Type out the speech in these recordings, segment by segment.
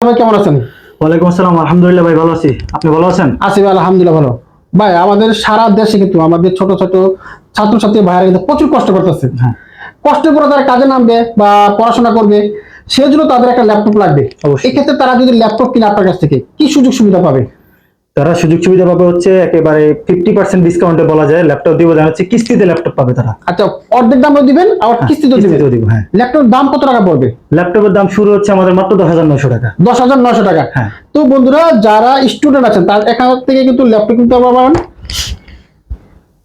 ভাই কেমন আছেন? ওয়ালাইকুম আসসালাম আলহামদুলিল্লাহ ভাই ভালো আছি। আপনি ভালো আছেন? আছি ভাই আলহামদুলিল্লাহ ভালো। ভাই আমাদের সারা দেশে কিন্তু আমাদের ছোট ছোট ছাত্রছাত্রী ভাইরা কিন্তু প্রচুর কষ্ট করতেছে। হ্যাঁ। কষ্ট করে তারা কাজে নামবে বা পড়াশোনা করবে সেজন্য তাদের একটা ল্যাপটপ লাগবে। এক্ষেত্রে তারা যদি ল্যাপটপ কিনে আপনার কাছ থেকে কি সুযোগ সুবিধা পাবে? তারা সুযোগ সুবিধা পাবে হচ্ছে একেবারে ফিফটি পার্সেন্ট ডিসকাউন্টে বলা যায়। ল্যাপটপ দিব জানা হচ্ছে কিস্তিতে ল্যাপটপ পাবে তারা। আচ্ছা অর্ধেক দামও দিবেন আবার কিস্তিতেও দিবেন। কিস্তিতেও দিব হ্যাঁ। ল্যাপটপের দাম কত টাকা পড়বে? ল্যাপটপের দাম শুরু হচ্ছে আমাদের মাত্র দশ হাজার নশো টাকা। দশ হাজার নশো টাকা। হ্যাঁ। তো বন্ধুরা যারা স্টুডেন্ট আছেন তার এখান থেকে কিন্তু ল্যাপটপ কিনতে পারবেন।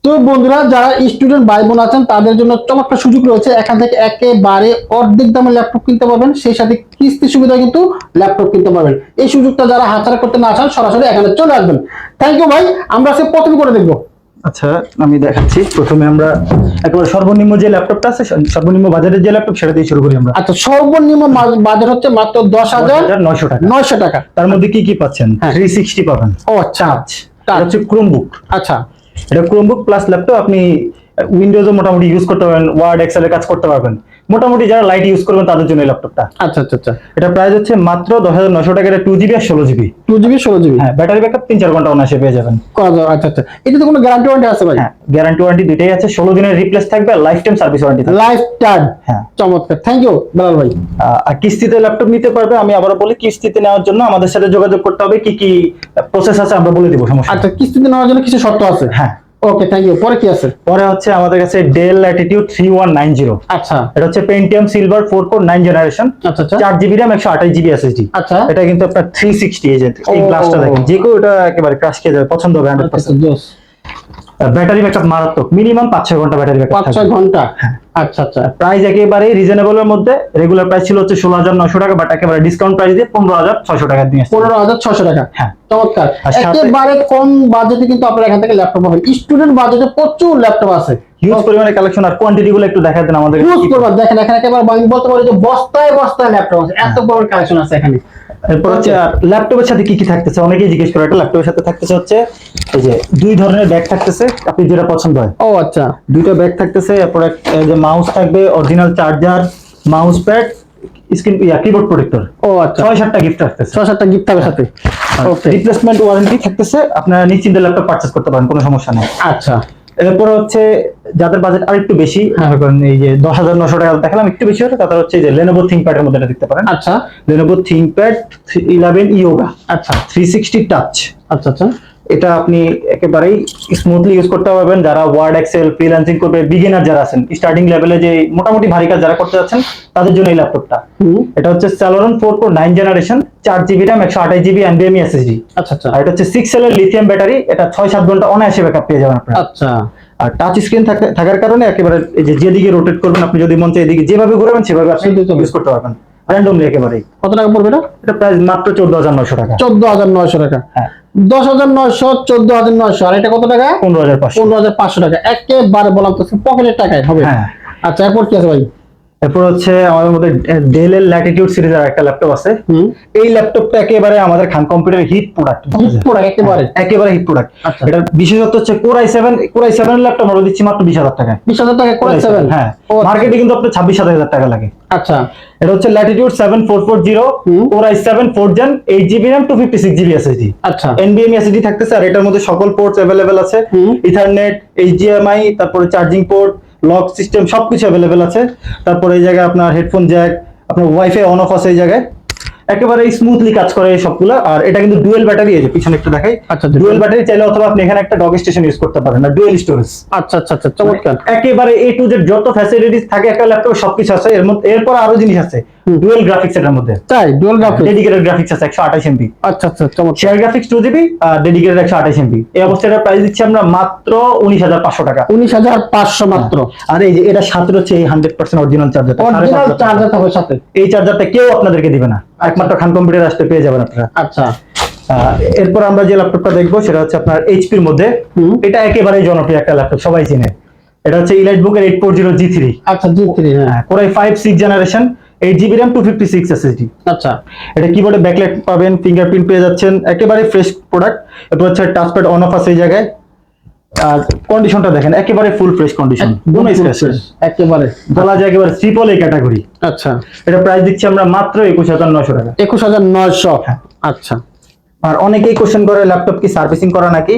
তো বন্ধুরা যারা স্টুডেন্ট ভাই বোন আছেন তাদের জন্য চমৎকার সুযোগ রয়েছে। এখান থেকে একেবারে অর্ধেক দামে ল্যাপটপ কিনতে পারবেন। সেই সাথে কিস্তি সুবিধা কিন্তু ল্যাপটপ কিনতে পারবেন। এই সুযোগটা যারা হাতছাড়া করতে না চান সরাসরি এখানে চলে আসবেন। থ্যাংক ইউ ভাই আমরা সে প্রথম করে দেখব। আচ্ছা আমি দেখাচ্ছি। প্রথমে আমরা একেবারে সর্বনিম্ন যে ল্যাপটপটা আছে সর্বনিম্ন বাজারের যে ল্যাপটপ সেটা দিয়ে শুরু করি আমরা। আচ্ছা সর্বনিম্ন বাজার হচ্ছে মাত্র দশ হাজার নয়শো টাকা। নয়শো টাকা। তার মধ্যে কি কি পাচ্ছেন? হ্যাঁ। থ্রি সিক্সটি পাবেন। ও আচ্ছা। এটা হচ্ছে ক্রোমবুক আচ্ছা। এটা ক্রোমবুক প্লাস ল্যাপটপ আপনি উইন্ডোজও মোটামুটি ইউজ করতে পারবেন ওয়ার্ড এক্সেলের কাজ করতে পারবেন। মোটামুটি যারা লাইট ইউজ করবেন তাদের জন্য এই ল্যাপটপটা আচ্ছা আচ্ছা আচ্ছা। এটা প্রাইস হচ্ছে মাত্র দশ হাজার নশো টাকা টু জিবি আর ষোলো জিবি টু জিবি ষোলো জিবি হ্যাঁ ব্যাটারি ব্যাকআপ তিন চার ঘণ্টা অনায়াসে পেয়ে যাবেন। আচ্ছা আচ্ছা। এটাতে কোনো গ্যারান্টি ওয়ারেন্টি আছে ভাই? হ্যাঁ গ্যারান্টি ওয়ারেন্টি দুইটাই আছে ষোলো দিনের রিপ্লেস থাকবে লাইফ টাইম সার্ভিস ওয়ারেন্টি থাকবে। লাইফ টাইম হ্যাঁ। চমৎকার থ্যাংক ইউ বেলাল ভাই। আর কিস্তিতে ল্যাপটপ নিতে পারবে আমি আবারও বলি কিস্তিতে নেওয়ার জন্য আমাদের সাথে যোগাযোগ করতে হবে কি কি প্রসেস আছে আমরা বলে দিব সমস্যা আচ্ছা কিস্তিতে নেওয়ার জন্য কিছু শর্ত আছে? হ্যাঁ। ওকে থ্যাংক ইউ পরে কি আছে? পরে হচ্ছে আমাদের কাছে Dell Latitude three one nine zero আচ্ছা। এটা হচ্ছে Pentium silver four core nine generation আচ্ছা আচ্ছা। চার জিবি একশো আঠাশ জিবি এসএসডি আচ্ছা। এটা কিন্তু আপনার 360 এজেন্ট এই গ্লাসটা দেখেন। যে কেউ এটা একেবারে ক্রাশ খেয়ে যাবে পছন্দ হবে হান্ড্রেড আচ্ছা, জোস। ব্যাটারি ব্যাকআপ মারাত্মক। মিনিমাম পাঁচ ছয় ঘণ্টা ব্যাটারি পাঁচ ব্যাকআপ ছয় ঘণ্টা? হ্যাঁ। আচ্ছা আচ্ছা। প্রাইস একেবারে রিজনেবল এর মধ্যে। রেগুলার প্রাইস ছিল হচ্ছে ষোলো হাজার নশো টাকা বাট একেবারে ডিসকাউন্ট প্রাইস দিয়ে পনেরো হাজার ছয়শো টাকা দিয়ে। পনেরো হাজার ছশো টাকা। হ্যাঁ। চমৎকার। একেবারে কম বাজেটে কিন্তু আপনার এখান থেকে ল্যাপটপ পাবেন। স্টুডেন্ট বাজেটে প্রচুর ল্যাপটপ আছে। হিউজ পরিমাণে কালেকশন আর কোয়ান্টিটি গুলো একটু দেখা দেন আমাদের ইউজ করবেন দেখেন এখানে একেবারে বলতে পারি যে বস্তায় বস্তায় ল্যাপটপ আছে। এত বড় কালেকশন আছে এখানে। এরপর হচ্ছে ল্যাপটপের সাথে কি কি থাকতেছে? অনেকেই জিজ্ঞেস করে একটা ল্যাপটপের সাথে থাকতেছে হচ্ছে এই যে দুই ধরনের ব্যাগ থাকতেছে আপনি যেটা পছন্দ হয়। ও আচ্ছা। দুইটা ব্যাগ থাকতেছে এরপর যে মাউস থাকবে original charger mouse pad screen yeah keyboard protector ও আচ্ছা। ছয় সাতটা গিফট থাকতেছে ছয় সাতটা গিফট থাকবে সাথে রিপ্লেসমেন্ট ওয়ারেন্টি থাকতেছে আপনারা নিশ্চিন্তে ল্যাপটপ পারচেস করতে পারেন কোনো সমস্যা নেই। আচ্ছা। এরপর হচ্ছে যাদের বাজেট আর একটু বেশি। মনে করেন এই যে দশ হাজার নশো টাকা দেখালাম একটু বেশি হলে তাদের হচ্ছে যে লেনোভো থিঙ্কপ্যাড এর মধ্যে দেখতে পারেন। আচ্ছা। লেনোভো থিঙ্কপ্যাড ইলেভেন ইয়োগা আচ্ছা। থ্রি সিক্সটি টাচ আচ্ছা আচ্ছা। এটা আপনি একেবারেই স্মুথলি ইউজ করতে পারবেন। যারা ওয়ার্ড এক্সেল ফ্রিল্যান্সিং করবে বিগিনার যারা আছেন স্টার্টিং লেভেলে যে মোটামুটি ভারী কাজ যারা করতে যাচ্ছেন তাদের জন্য এই ল্যাপটপটা এটা হচ্ছে Celeron four core nine generation চার জিবি র্যাম একশো আঠাশ জিবি এনবিএমই এসএসডি আচ্ছা আচ্ছা। এটা হচ্ছে সিক্স এল এর লিথিয়াম ব্যাটারি এটা ছয় সাত ঘণ্টা অনায়াসে ব্যাকআপ পেয়ে যাবেন আপনারা। আচ্ছা। আর টাচ স্ক্রিন থাকার কারণে একেবারে যেদিকে রোটেট করবেন আপনি যদি মন চায় এদিকে যেভাবে ঘুরাবেন সেভাবে আপনি ইউজ করতে পারবেন। র্যান্ডমলি একেবারে। কত টাকা পড়বে না এটা প্রাইস মাত্র চোদ্দ হাজার নশো টাকা। চোদ্দ হাজার নয়শো টাকা। হ্যাঁ। দশ হাজার নয়শো চোদ্দ হাজার নয়শো। আর এটা কত টাকা? পনেরো হাজার পাঁচশো। পনেরো হাজার পাঁচশো টাকা। একেবারে বললাম তো পকেটের টাকায় হবে। হ্যাঁ। আচ্ছা এরপর কি আছে ভাই? এরপর হচ্ছে আমাদের মধ্যে ডেল এর ল্যাটিটিউড সিরিজের একটা ল্যাপটপ আছে। এই ল্যাপটপটা একেবারে আমাদের খান কম্পিউটার হিট প্রোডাক্ট পুরো একেবারে। একেবারে হিট প্রোডাক্ট আচ্ছা। এটার বিশেষত্ব হচ্ছে core i seven core i seven laptop আমরা দিচ্ছি মাত্র বিশ হাজার টাকায়। বিশ হাজার টাকা করে সেভেন হ্যাঁ। মার্কেটে কিন্তু আপনার ছাব্বিশ সাতাশ হাজার টাকা লাগে। আচ্ছা। এটা হচ্ছে latitude seven four four zero hmm. Core i seven four gen eight GB RAM two fifty six GB SSD আচ্ছা। এনবিএম এসএসডি থাকতেছে আর এটার মধ্যে সকল পোর্টস অ্যাভেলেবেল আছে। ইথারনেট এইচডিএমআই তারপরে চার্জিং পোর্ট লক সিস্টেম সব কিছু অ্যাভেলেবেল আছে। তারপরে এই জায়গায় আপনার হেডফোন জ্যাক আপনার ওয়াইফাই অন অফ আছে এই জায়গায়। একেবারে স্মুথলি কাজ করে সবগুলো। আর এটা কিন্তু ডুয়েল ব্যাটারি আছে পিছনে একটু দেখাই। আচ্ছা, ডুয়েল ব্যাটারি চাইলে অথবা আপনি এখানে একটা ডগ স্টেশন ইউজ করতে পারেন না ডুয়েল স্টোরেজ আচ্ছা আচ্ছা আচ্ছা চমৎকার। একেবারে এ টু জেড যত ফ্যাসিলিটিস থাকে একটা ল্যাপটপে সবকিছু আছে। এর মধ্যে এরপর আরও জিনিস আছে। ডুয়েল গ্রাফিক্স এটার মধ্যে। তাই? ডুয়াল গ্রাফিক ডেডিকেটেড গ্রাফিক্স আছে একশো আঠাশ এমবি আচ্ছা আচ্ছা চমৎকার। Share graphics two GB dedicated একশো আঠাশ এমবি এই অবস্থাটার প্রাইস দিচ্ছি আমরা মাত্র উনিশ হাজার পাঁচশো টাকা। উনিশ হাজার পাঁচশো মাত্র। আর এই যে এটা সাথে হচ্ছে এই hundred percent original charger original charger থাকবে সাথে। এই চার্জারটা কেউ আপনাদেরকে দিবে না। একমাত্র খান কম্পিউটার আসতে পেয়ে যাবেন আপনারা। আচ্ছা। এরপর আমরা যে ল্যাপটপটা দেখব সেটা হচ্ছে আপনার এইচপির মধ্যে। এটা একেবারেই জনপ্রিয় একটা ল্যাপটপ সবাই চিনে। এটা হচ্ছে ইলাইট বুকের eight four zero G three আচ্ছা জি থ্রি হ্যাঁ। Core i five six generation eight GB RAM two fifty six SSD আচ্ছা। এটা কিবোর্ডে ব্যাকলাইট পাবেন ফিঙ্গারপ্রিন্ট পেয়ে যাচ্ছেন একেবারে ফ্রেশ প্রোডাক্ট এরপর হচ্ছে টাচপ্যাড অন অফ আছে এই জায়গায়। আর কন্ডিশনটা দেখেন একেবারে ফুল ফ্রেশ কন্ডিশন কোনো স্ক্র্যাচ একেবারে। বলা যায় একেবারে ট্রিপল এ ক্যাটাগরি আচ্ছা। এটা প্রাইস দিচ্ছি আমরা মাত্র একুশ হাজার নশো টাকা। একুশ হাজার নয়শো। আচ্ছা। আর অনেকেই কোশ্চেন করে ল্যাপটপ কি সার্ভিসিং করা নাকি?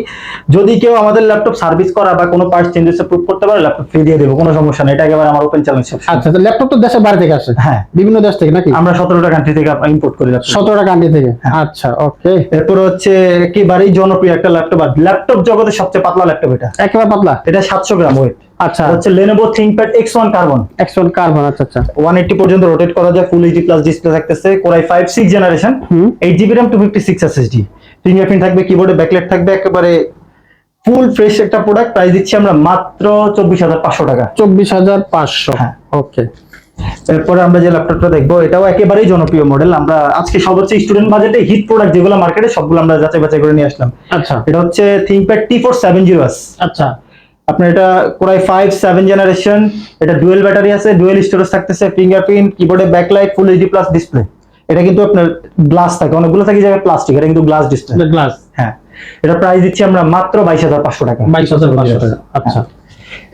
যদি কেউ আমাদের ল্যাপটপ সার্ভিস করা বা কোনো পার্টস চেঞ্জেস প্রুভ করতে পারে ল্যাপটপ ফ্রি দিয়ে দেবো কোনো সমস্যা নেই এটা একেবারে আমার ওপেন চ্যালেঞ্জ আচ্ছা তো ল্যাপটপ তো দেশের বাইরে থেকে আসে হ্যাঁ। বিভিন্ন দেশ থেকে নাকি? আমরা সতেরোটা কান্ট্রি থেকে ইম্পোর্ট করি সতেরোটা কান্ট্রি থেকে? আচ্ছা ওকে এরপর হচ্ছে একেবারেই জনপ্রিয় একটা ল্যাপটপ আর ল্যাপটপ জগতের সবচেয়ে পাতলা ল্যাপটপ এটা। একেবারে পাতলা? এটা সাতশো গ্রাম ওয়েট আচ্ছা। হচ্ছে ThinkPad X one Carbon export Carbon আচ্ছা আচ্ছা। ওয়ান এইটটি পর্যন্ত রোটেট করা যায় ফুল এইচডি প্লাস ডিসপ্লে থাকতেছে core i five six generation hmm. Eight GB RAM two fifty six SSD fingerprint থাকবে কিবোর্ডে ব্যাকলাইট থাকবে একেবারে ফুল ফ্রেশ একটা প্রোডাক্ট প্রাইস দিচ্ছি আমরা মাত্র চব্বিশ হাজার পাঁচশো টাকা। চব্বিশ হাজার পাঁচশো। হ্যাঁ। ওকে। এরপরে আমরা যে ল্যাপটপটা দেখব এটাও একেবারেই জনপ্রিয় মডেল আমরা আজকে সব হচ্ছে স্টুডেন্ট বাজেটে হিট প্রোডাক্ট যেগুলো মার্কেটে সবগুলো আমরা যাচাই বাছাই করে নিয়ে আসলাম। আচ্ছা। এটা হচ্ছে ThinkPad T four seven zero আচ্ছা। আপনার এটা core i five seven generation এটা ডুয়েল ব্যাটারি আছে ডুয়েল স্টোরেজ থাকতেছে ফিঙ্গারপ্রিন্ট কিবোর্ডে backlight full HD plus display এটা কিন্তু আপনার গ্লাস থাকে অনেকগুলো থাকে জায়গায় প্লাস্টিক এটা কিন্তু গ্লাস ডিসপ্লে গ্লাস হ্যাঁ এটা প্রাইস দিচ্ছি আমরা মাত্র বাইশ হাজার পাঁচশো টাকা। বাইশ হাজার পাঁচশো টাকা আচ্ছা।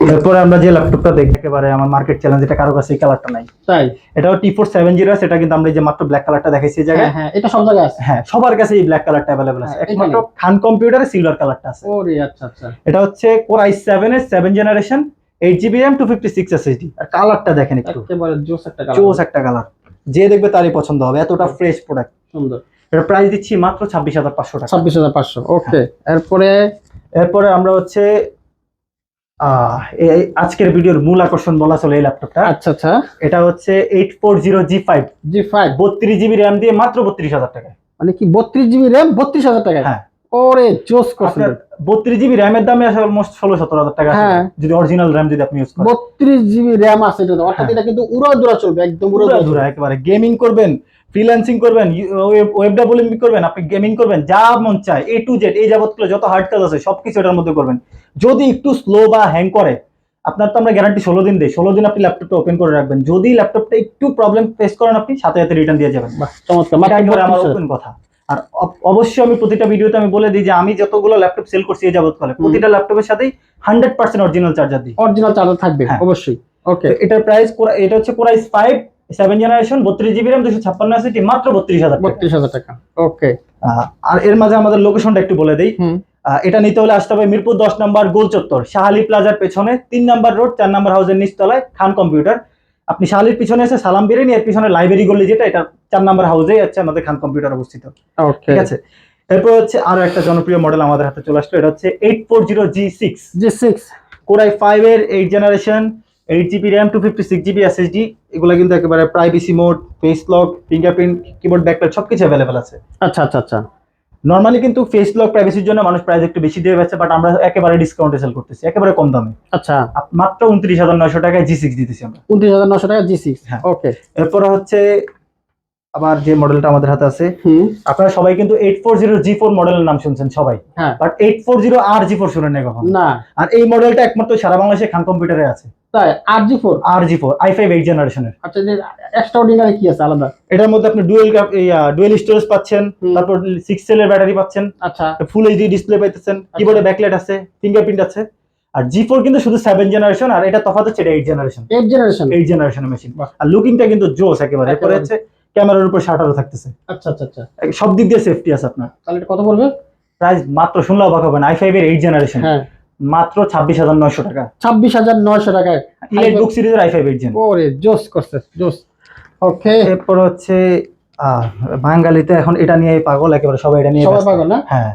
এরপরে আমরা যে ল্যাপটপটা দেখি একেবারে আমার মার্কেট চ্যালেঞ্জ এটা কারও কাছে কালারটা নাই। তাই? এটাও টি ফোর সেভেন জিরো সেটা কিন্তু আমরা যে মাত্র ব্ল্যাক কালারটা দেখাইছি এই হ্যাঁ জায়গায়। হ্যাঁ এটা সব জায়গায় আছে। হ্যাঁ সবার কাছে এই ব্ল্যাক কালারটা অ্যাভেলেবল আছে। হ্যাঁ, একমাত্র। খান কম্পিউটারে সিলভার কালারটা আছে। ওরে আচ্ছা আচ্ছা। এটা হচ্ছে কোর আই সেভেন এর seven generation eight GB RAM two fifty six SSD আর কালারটা দেখেন একটু। একেবারে জোস একটা কালার চোস একটা কালার যে দেখবে তারই পছন্দ হবে। এতটা ফ্রেশ প্রোডাক্ট সুন্দর। এটা প্রাইস দিচ্ছি মাত্র ছাব্বিশ হাজার পাঁচশো টাকা। ছাব্বিশ হাজার পাঁচশো ওকে এরপরে? এরপরে আমরা হচ্ছে এই আজকের ভিডিওর মূল আকর্ষণ বলা চলে এই ল্যাপটপটা আচ্ছা আচ্ছা। এটা হচ্ছে eight four zero G five G five বত্রিশ জিবি র্যাম দিয়ে মাত্র বত্রিশ হাজার টাকা মানে কি বত্রিশ জিবি র্যাম বত্রিশ হাজার টাকা হ্যাঁ। ওরে জোস করছেন। বত্রিশ জিবি র্যামের দামে আসে অলমোস্ট ষোলো সতেরো হাজার টাকা হ্যাঁ। যদি অরিজিনাল র্যাম যদি আপনি ইউজ করেন। বত্রিশ জিবি র্যাম আছে এটা অর্থাৎ হ্যাঁ। এটা কিন্তু উড়া দুরা চলবে একদম উড়া দুরা একেবারে গেমিং করবেন। ফ্রিল্যান্সিং করবেন ওয়েব ডেভেলপিং করবেন আপনি গেমিং করবেন যা মন চায় এ টু জেড এই যাবতগুলো যত হার্ড কাজ আছে সবকিছু এটার মধ্যে করবেন। যদি একটু স্লো বা হ্যাং করে আপনার তো আমরা গ্যারান্টি ষোলো দিন দিই ষোলো দিন আপনি ল্যাপটপটা ওপেন করে রাখবেন। যদি ল্যাপটপটা একটু প্রবলেম ফেস করেন আপনি সাথে সাথে রিটার্ন দিয়ে যাবেন। চমৎকার। আমার ওপেন কথা। আর অবশ্যই আমি প্রতিটা ভিডিওতে আমি বলে দিই যে আমি যতগুলো ল্যাপটপ সেল করছি এই যাবৎকালে প্রতিটা ল্যাপটপের সাথেই হান্ড্রেড পার্সেন্ট অরিজিনাল চার্জার দিই। অরিজিনাল চার্জার থাকবে হ্যাঁ। অবশ্যই। ওকে এটার প্রাইস এটা হচ্ছে core i five seven generation বত্রিশ জিবি র্যাম দুশো ছাপ্পান্ন এসএসডি মাত্র বত্রিশ হাজার বত্রিশ হাজার টাকা। ওকে আর এর মাঝে আমাদের লোকেশনটা একটু বলে দেই। এটা নিতে হলে আসতে হবে মিরপুর দশ নম্বর গোল চত্বর শাহালি প্লাজার পেছনে তিন নম্বর রোড চার নম্বর হাউসের নিচতলায় খান কম্পিউটার। আপনি শাহালির পিছনে এসে সালাম বিরিয়ানি এর পিছনে লাইব্রেরি গলি যেটা এটা চার নম্বর হাউসেই আছে আমাদের খান কম্পিউটার অবস্থিত। ঠিক আছে? এরপর হচ্ছে আরও একটা জনপ্রিয় মডেল আমাদের হাতে চলে আসলো এটা হচ্ছে eight four zero G six G six core i five এর eight generation eight GB RAM two fifty six GB SSD এগুলো কিন্তু একেবারে privacy mode face lock fingerprint keyboard backlight সবকিছু অ্যাভেলেবেল আছে। আচ্ছা আচ্ছা আচ্ছা। নর্মালি কিন্তু ফেস লক প্রাইভেসির জন্য মানুষ প্রাইস একটু বেশি দিয়ে যাচ্ছে বাট আমরা একেবারে ডিসকাউন্টে সেল করতেছি একেবারে কম দামে। আচ্ছা। মাত্র উনত্রিশ হাজার নয়শো টাকায় জি সিক্স দিতেছি আমরা। উনত্রিশ হাজার নশো টাকা জি সিক্স হ্যাঁ। ওকে এরপর হচ্ছে আবার যে মডেলটা আমাদের হাতে আছে আপনারা সবাই কিন্তু eight four zero G four মডেলের নাম শুনছেন সবাই। বাট এইট ফোর জিরো আর জি ফোর শুনেন না কখন? না। আর এই মডেলটা একমাত্র সারা বাংলাদেশে খান কম্পিউটারে আছে। তাই? আর G four R G four I five eight জেনারেশনের আচ্ছা যে এক্সট্রা কি আছে আলাদা? এটার মধ্যে আপনি ডুয়েল ডুয়েল স্টোরেজ পাচ্ছেন তারপর সিক্স সেলের ব্যাটারি পাচ্ছেন আচ্ছা। ফুল এইচডি ডিসপ্লে পাইতেছেন কিবোর্ডে ব্যাকলাইট আছে ফিঙ্গারপ্রিন্ট আছে। আর জি ফোর কিন্তু শুধু সেভেন জেনারেশন আর এটা তফাৎ হচ্ছে এটা eight generation eight generation eight জেনারেশনের মেশিন। আর লুকিংটা কিন্তু জোস একেবারে এরপরে হচ্ছে ক্যামেরার উপর শাটারও থাকতেছে। আচ্ছা আচ্ছা আচ্ছা। সব দিক দিয়ে সেফটি আছে আপনার। তাহলে এটা কত পড়বে? প্রাইস মাত্র শুনলে অবাক হবেন আই ফাইভ এর এইট জেনারেশন হ্যাঁ। মাত্র ছাব্বিশ হাজার নয়শো টাকা। ছাব্বিশ হাজার নয়শো টাকায়। ইলাইট বুক সিরিজের আই ফাইভ এইট জেন ওরে জোস করছে জোস। ওকে এরপর হচ্ছে বাঙালিতে এখন এটা নিয়ে পাগল একেবারে সবাই এটা নিয়ে সবাই পাগল না? হ্যাঁ।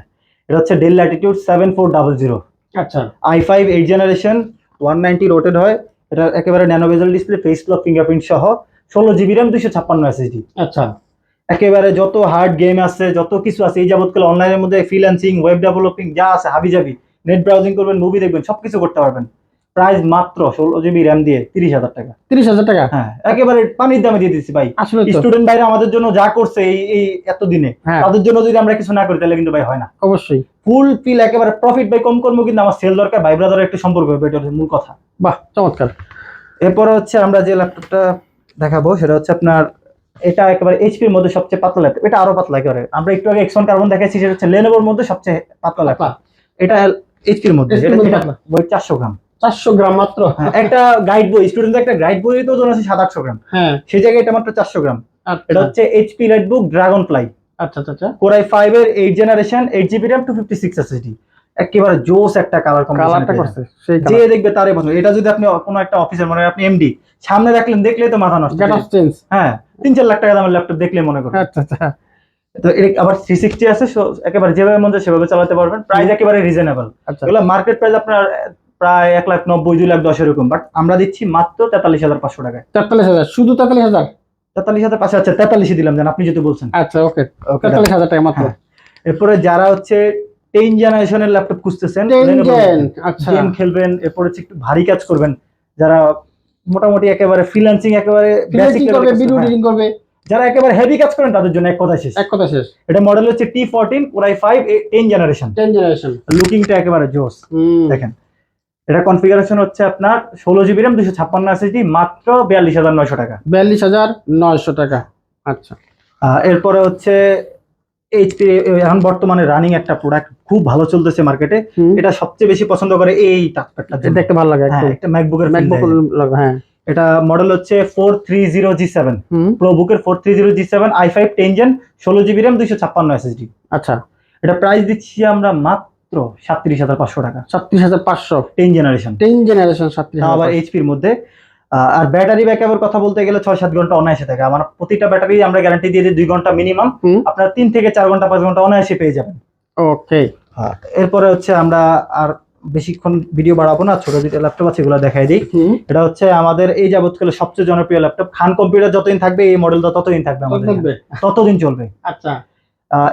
এটা হচ্ছে Dell Latitude seven four double zero আচ্ছা। I five eight generation one ninety rotated হয়। এটা একেবারে nano bezel display face lock fingerprint সহ। ষোলো জিবি র্যাম দুইশো ছাপ্পান্ন এসএসডি আচ্ছা। একেবারে যত হার্ড গেম আছে যত কিছু আছে এই যাবৎকালে অনলাইনের মধ্যে ফ্রিল্যান্সিং ওয়েব ডেভেলপিং যা আছে হাবি যাবি নেট ব্রাউজিং করবেন মুভি দেখবেন সবকিছু করতে পারবেন। প্রাইস মাত্র ষোলো জিবি র্যাম দিয়ে তিরিশ হাজার টাকা। তিরিশ হাজার টাকা? হ্যাঁ একেবারে পানির দামে দিয়ে দিচ্ছি ভাই। আসলে স্টুডেন্ট ভাইরা আমাদের জন্য যা করছে এই এই এতদিনে হ্যাঁ। তাদের জন্য যদি আমরা কিছু না করি তাহলে কিন্তু ভাই হয় না। অবশ্যই। ফুল ফিল একেবারে প্রফিট ভাই কম করব কিন্তু আমার সেল দরকার। ভাই ব্রাদারের একটু সম্পর্ক হবে এটা মূল কথা। বাহ চমৎকার। এরপরে হচ্ছে আমরা যে ল্যাপটপটা দেখাবো সেটা হচ্ছে আপনার এটা একেবারে এইচপির মধ্যে সবচেয়ে পাতলা ল্যাপটপ এটা আরও পাতলা একেবারে। আমরা একটু আগে এক্সন কার্বন দেখাচ্ছি সেটা হচ্ছে লেনোভোর মধ্যে সবচেয়ে পাতলা ল্যাপটপ এটা এইচপির মধ্যে ওয়েট চারশো গ্রাম। চারশো গ্রাম মাত্র। হ্যাঁ, একটা গাইড বই স্টুডেন্ট একটা গাইড বই তো ওজন আছে সাত আটশো গ্রাম। হ্যাঁ। সেই জায়গায় এটা মাত্র চারশো গ্রাম। আচ্ছা। এটা হচ্ছে এইচপি লাইটবুক ড্রাগন ফ্লাই আচ্ছা আচ্ছা আচ্ছা। কোরাই ফাইভ এর eight generation eight GB RAM two fifty six SSD একেবারে জোস একটা কালার কালারটা করছে সেই যে দেখবে তারে পছন্দ এটা যদি আপনি কোনো একটা অফিসের মনে আপনি এমডি সামনে রাখলেন দেখলে তো মাথা নষ্ট। গেট চেঞ্জ হ্যাঁ তিন চার লাখ টাকা দামের ল্যাপটপ দেখলে মনে করেন আচ্ছা আচ্ছা। তো এর আবার থ্রি সিক্সটি আছে একেবারে যেভাবে মন সেভাবে চালাতে পারবেন। প্রাইস একেবারে রিজনেবল আচ্ছা। এগুলো মার্কেট প্রাইস আপনার প্রায় এক লাখ নব্বই দুই লাখ দশ এরকম। বাট আমরা দিচ্ছি মাত্র তেতাল্লিশ হাজার পাঁচশো টাকা তেতাল্লিশ হাজার শুধু তেতাল্লিশ হাজার? তেতাল্লিশ হাজার পাঁচশো আচ্ছা তেতাল্লিশে দিলাম জান আপনি যদি বলছেন। আচ্ছা ওকে। তেতাল্লিশ হাজার টাকা মাত্র। হ্যাঁ। এরপরে যারা হচ্ছে টেন জেনারেশনের ল্যাপটপ খুঁজতেছেন জেন আচ্ছা। গেম খেলবেন এরপর একটু ভারী কাজ করবেন যারা মোটামুটি একেবারে ফ্রিল্যান্সিং একেবারে বেসিক করবে ভিডিও এডিটিং করবে যারা একেবারে হেভি কাজ করেন তাদের জন্য এক কথা শেষ। এক কথা শেষ। এটা মডেল হচ্ছে T fourteen core i five ten generation ten generation লুকিংটা একেবারে জোস। দেখেন এটা কনফিগারেশন হচ্ছে আপনার ষোলো জিবি র্যাম দুশো ছাপ্পান্ন এসএসডি মাত্র বিয়াল্লিশ হাজার নয়শো টাকা। বিয়াল্লিশ হাজার নয়শো টাকা। আচ্ছা। এরপরে হচ্ছে এইচপি এখন বর্তমানে রানিং একটা প্রোডাক্ট খুব ভালো চলতেছে মার্কেটে এটা সবচেয়ে বেশি পছন্দ করে এই টাচপ্যাডটা এটা দেখতে ভালো লাগে হ্যাঁ একটা ম্যাকবুকের ম্যাকবুক লাগে হ্যাঁ। এটা মডেল হচ্ছে four three zero G seven hmm. Pro বুকের four three zero G seven I five ten gen ষোলো জিবি র্যাম দুইশো ছাপ্পান্ন এসএসডি আচ্ছা। এটা প্রাইস দিচ্ছি আমরা মাত্র সাতত্রিশ হাজার পাঁচশো টাকা। সাতত্রিশ হাজার পাঁচশো। টেন জেনারেশন টেন জেনারেশন সাতত্রিশ তাও আবার এইচপির মধ্যে। আর ব্যাটারি ব্যাকআপের কথা বলতে গেলে ছয় সাত ঘণ্টা অনায়াসে থাকে। আমার প্রতিটা ব্যাটারি আমরা গ্যারান্টি দিয়ে দিই দুই ঘণ্টা মিনিমাম আপনার তিন থেকে চার ঘণ্টা পাঁচ ঘণ্টা অনায়াসে পেয়ে যাবেন। ওকে এরপরে হচ্ছে আমরা আর বেশিক্ষণ ভিডিও বাড়াবো না ছোট দুটো ল্যাপটপ আছে এগুলো দেখাই দিই। এটা হচ্ছে আমাদের এই যাবৎকালে সবচেয়ে জনপ্রিয় ল্যাপটপ খান কম্পিউটার যতদিন থাকবে এই মডেলটা ততদিন থাকবে আমাদের ততদিন চলবে। আচ্ছা।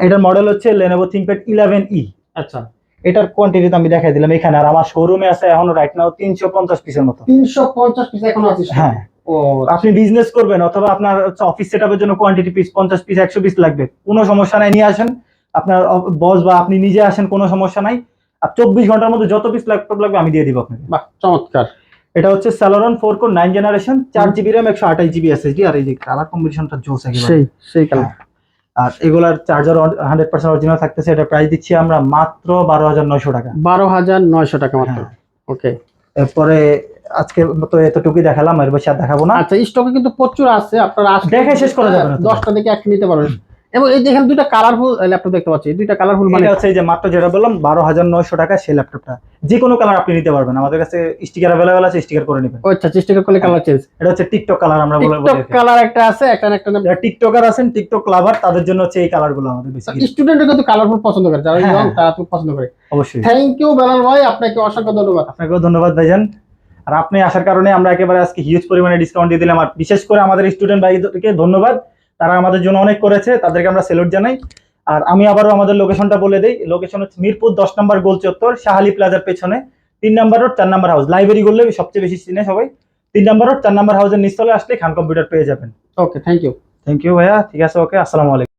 এটার মডেল হচ্ছে লেনোভো থিংকপ্যাড ইলেভেন ই আচ্ছা। এটার কোয়ান্টিটি আমি দেখাই দিলাম এখানে। আর আমার শোরুমে আছে এখন রাইট নাও তিনশো পঞ্চাশ পিসের মতো। তিনশো পঞ্চাশ পিস এখন আছে হ্যাঁ। ও আপনি বিজনেস করবেন অথবা আপনার অফিস সেটআপের জন্য কোয়ান্টিটি পিস পঞ্চাশ পিস একশো পিস লাগবে। কোনো সমস্যা নাই নিয়ে আসেন। আপনার বস বা আপনি নিজে আসেন কোনো সমস্যা নাই। আর চব্বিশ ঘণ্টার মধ্যে যত পিস ল্যাপটপ লাগবে আমি দিয়ে দিব আপনাকে। বাহ চমৎকার। এটা হচ্ছে Celeron four core nine generation চার জিবি র্যাম একশো আঠাশ জিবি এসএসডি আর এই যে কালার কম্বিনেশনটা জোস একেবারে। সেই সেই কালার আর এগুলার চার্জার হান্ড্রেড পার্সেন্ট অরিজিনাল থাকতেছে এটা প্রাইস দিচ্ছি আমরা মাত্র বারো হাজার নয়শো টাকা। বারো হাজার নয়শো টাকা মাত্র। হ্যাঁ। ওকে এরপরে আজকে তো এতটুকুই দেখালাম এর বেশি আর দেখাবো না। আচ্ছা স্টকে কিন্তু প্রচুর আছে আপনারা দেখে শেষ করা যাবে দশটা থেকে এক নিতে পারবেন। এবং এই দেখেন দুইটা কালারফুল ল্যাপটপ দেখতে পাচ্ছি। দুইটা কালারফুল মানে হচ্ছে এই যে মাত্র যেটা বললাম বারো হাজার নয়শো টাকা সেই ল্যাপটপটা যে কোনো কালার আপনি নিতে পারবেন। আমাদের কাছে স্টিকার অ্যাভেলেবেল আছে স্টিকার করে নেবেন। আচ্ছা চেষ্টা করলে কালার চেঞ্জ এটা হচ্ছে টিকটক কালার আমরা বলে টিকটক কালার একটা আছে একটা না একটা যারা টিকটকার আছেন টিকটক লাভার তাদের জন্য হচ্ছে এই কালারগুলো আমাদের বেশি স্টুডেন্টরা কিন্তু কালারফুল পছন্দ করে। যারা হ্যাঁ, ইয়ং হ্যাঁ। তারা খুব পছন্দ করে। অবশ্যই। থ্যাংক ইউ বেলাল ভাই আপনাকে অসংখ্য ধন্যবাদ। আপনাকেও ধন্যবাদ ভাইজান। আর আপনি আসার কারণে আমরা একেবারে আজকে হিউজ পরিমাণে ডিসকাউন্ট দিয়ে দিলাম। আর বিশেষ করে আমাদের স্টুডেন্ট ভাইদেরকে ধন্যবাদ। তারা আমাদের জন্য অনেক করেছে তাদেরকে আমরা সেলুট জানাই। আর আমি আবারও আমাদের লোকেশনটা বলে দিই লোকেশন হচ্ছে মিরপুর দশ নম্বর গোল চত্বর শাহালি প্লাজার পেছনে। তিন নম্বর রোড চার নম্বর হাউস লাইব্রেরি করলে সবচেয়ে বেশি চিনে সবাই। তিন নম্বর রোড চার নম্বর হাউসের নিচতলে আসলে খান কম্পিউটার পেয়ে যাবেন। Okay thank you thank you ভাইয়া ঠিক আছে ওকে আসসালামু আলাইকুম।